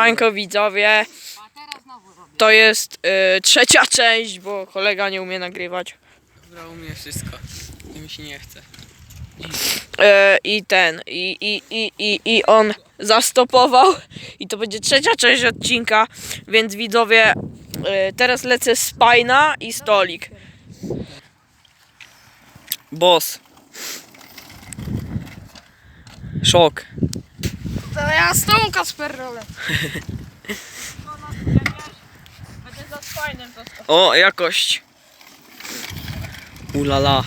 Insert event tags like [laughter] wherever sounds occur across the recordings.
Siemanko widzowie, to jest y, trzecia część, bo kolega nie umie nagrywać. Dobra, u mnie wszystko. I mi się nie chce. E, I ten, i, i, i, i, i on zastopował. I to będzie trzecia część odcinka, więc widzowie, e, teraz lecę spajna i stolik. Boss. Szok. To ja z tą Kasper rolę. O, jakość. Ulala.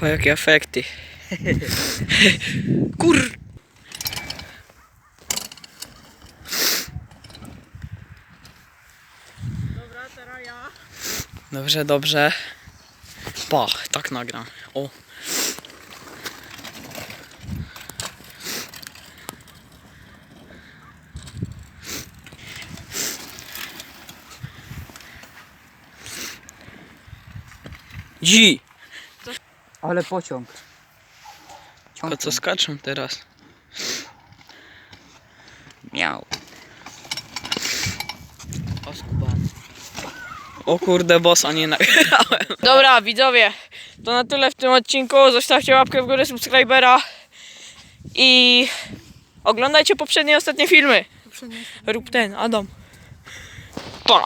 Pa jakie efekty. [laughs] Kur... Dobrze, dobrze. Pa, tak nagram. O. Dzi! Ale pociąg. A co skaczą teraz? Miał. O, skubany. O kurde, bossa nie nagrałem. Dobra, widzowie, to na tyle w tym odcinku. Zostawcie łapkę w górę, subskrybera i oglądajcie poprzednie, ostatnie filmy. Rób ten, Adam. Pam.